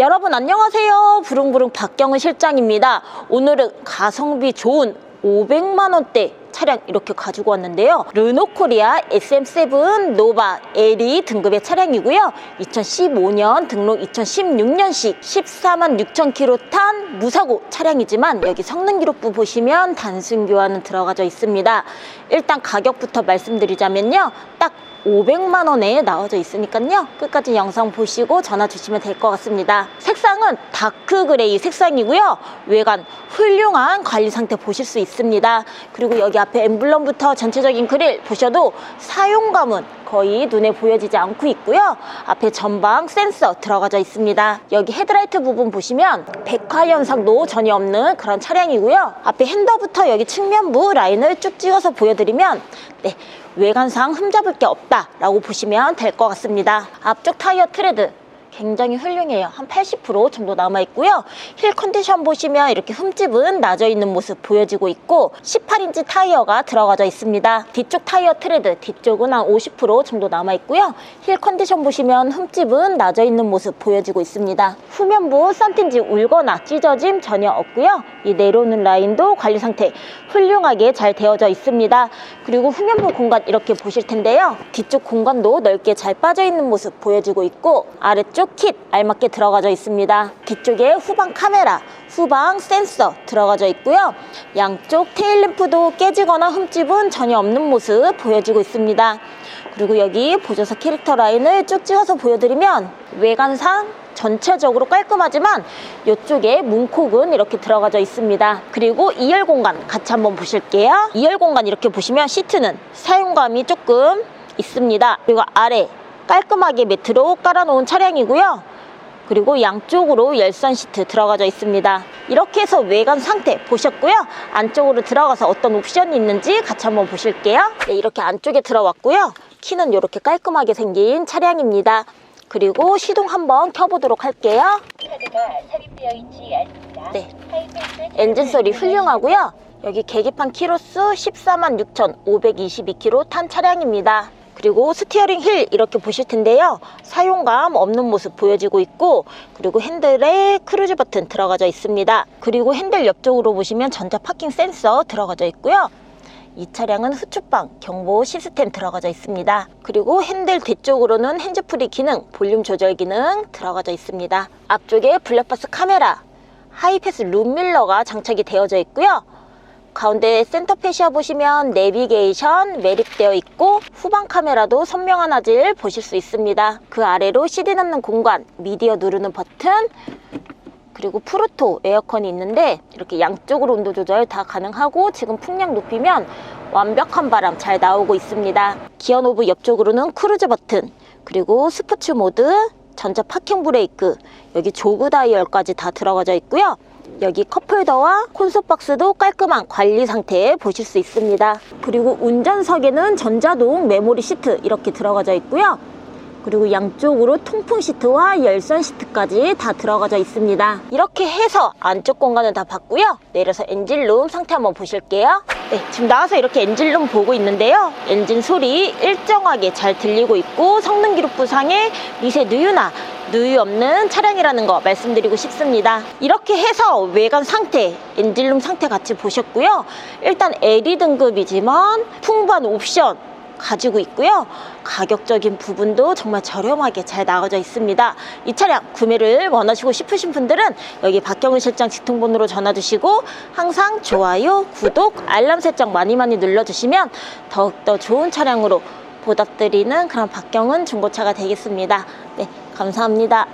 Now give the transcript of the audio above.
여러분 안녕하세요. 부릉부릉 박경은 실장입니다. 오늘은 가성비 좋은 500만 원대 차량 이렇게 가지고 왔는데요. 르노코리아 SM7 노바 LE 등급의 차량이고요. 2015년 등록 2016년식 14만 6천 킬로 탄 무사고 차량이지만 여기 성능 기록부 보시면 단순 교환은 들어가져 있습니다. 일단 가격부터 말씀드리자면요. 딱 500만 원에 나와져 있으니까요. 끝까지 영상 보시고 전화 주시면 될 것 같습니다. 색상은 다크 그레이 색상이고요. 외관 훌륭한 관리 상태 보실 수 있습니다. 그리고 여기 앞에 엠블럼부터 전체적인 그릴 보셔도 사용감은 거의 눈에 보여지지 않고 있고요. 앞에 전방 센서 들어가져 있습니다. 여기 헤드라이트 부분 보시면 백화 현상도 전혀 없는 그런 차량이고요. 앞에 핸더부터 여기 측면부 라인을 쭉 찍어서 보여드리면 네, 외관상 흠잡을 게 없다라고 보시면 될 것 같습니다. 앞쪽 타이어 트레드 굉장히 훌륭해요. 한 80% 정도 남아있고요. 힐 컨디션 보시면 이렇게 흠집은 나져 있는 모습 보여지고 있고 18인치 타이어가 들어가져 있습니다. 뒤쪽 타이어 트레드 뒤쪽은 한 50% 정도 남아있고요. 힐 컨디션 보시면 흠집은 나져 있는 모습 보여지고 있습니다. 후면부 썬틴지 울거나 찢어짐 전혀 없고요. 이 내려오는 라인도 관리 상태 훌륭하게 잘 되어져 있습니다. 그리고 후면부 공간 이렇게 보실 텐데요. 뒤쪽 공간도 넓게 잘 빠져 있는 모습 보여지고 있고 아래쪽 킷 알맞게 들어가져 있습니다. 뒤쪽에 후방 카메라, 후방 센서 들어가져 있고요. 양쪽 테일 램프도 깨지거나 흠집은 전혀 없는 모습 보여지고 있습니다. 그리고 여기 보조석 캐릭터 라인을 쭉 찍어서 보여드리면 외관상 전체적으로 깔끔하지만 이쪽에 문콕은 이렇게 들어가져 있습니다. 그리고 2열 공간 같이 한번 보실게요. 2열 공간 이렇게 보시면 시트는 사용감이 조금 있습니다. 그리고 아래 깔끔하게 매트로 깔아놓은 차량이고요. 그리고 양쪽으로 열선 시트 들어가져 있습니다. 이렇게 해서 외관 상태 보셨고요. 안쪽으로 들어가서 어떤 옵션이 있는지 같이 한번 보실게요. 네, 이렇게 안쪽에 들어왔고요. 키는 이렇게 깔끔하게 생긴 차량입니다. 그리고 시동 한번 켜보도록 할게요. 네. 엔진 소리 훌륭하고요. 여기 계기판 키로수 14만 6,522km 탄 차량입니다. 그리고 스티어링 힐 이렇게 보실 텐데요. 사용감 없는 모습 보여지고 있고 그리고 핸들에 크루즈 버튼 들어가져 있습니다. 그리고 핸들 옆쪽으로 보시면 전자 파킹 센서 들어가져 있고요. 이 차량은 후추방 경보 시스템 들어가져 있습니다. 그리고 핸들 뒤쪽으로는 핸즈프리 기능, 볼륨 조절 기능 들어가져 있습니다. 앞쪽에 블랙박스 카메라, 하이패스 룸밀러가 장착이 되어져 있고요. 가운데 센터 페시아 보시면 내비게이션 매립되어 있고 후방 카메라도 선명한 화질 보실 수 있습니다. 그 아래로 CD 넣는 공간, 미디어 누르는 버튼, 그리고 프루토 에어컨이 있는데 이렇게 양쪽으로 온도 조절 다 가능하고 지금 풍량 높이면 완벽한 바람 잘 나오고 있습니다. 기어 노브 옆쪽으로는 크루즈 버튼 그리고 스포츠 모드 전자 파킹 브레이크 여기 조그 다이얼까지 다 들어가져 있고요. 여기 컵홀더와 콘솔 박스도 깔끔한 관리 상태에 보실 수 있습니다. 그리고 운전석에는 전자동 메모리 시트 이렇게 들어가져 있고요. 그리고 양쪽으로 통풍 시트와 열선 시트까지 다 들어가져 있습니다. 이렇게 해서 안쪽 공간은 다 봤고요. 내려서 엔진룸 상태 한번 보실게요. 네, 지금 나와서 이렇게 엔진룸 보고 있는데요. 엔진 소리 일정하게 잘 들리고 있고 성능 기록 부 상에 미세 누유나 누유 없는 차량이라는 거 말씀드리고 싶습니다. 이렇게 해서 외관 상태, 엔진룸 상태 같이 보셨고요. 일단 LE 등급이지만 풍부한 옵션 가지고 있고요. 가격적인 부분도 정말 저렴하게 잘 나와져 있습니다. 이 차량 구매를 원하시고 싶으신 분들은 여기 박경은 실장 직통번호로 전화 주시고 항상 좋아요, 구독, 알람 설정 많이 많이 눌러주시면 더욱더 좋은 차량으로 보답드리는 그런 박경은 중고차가 되겠습니다. 네, 감사합니다.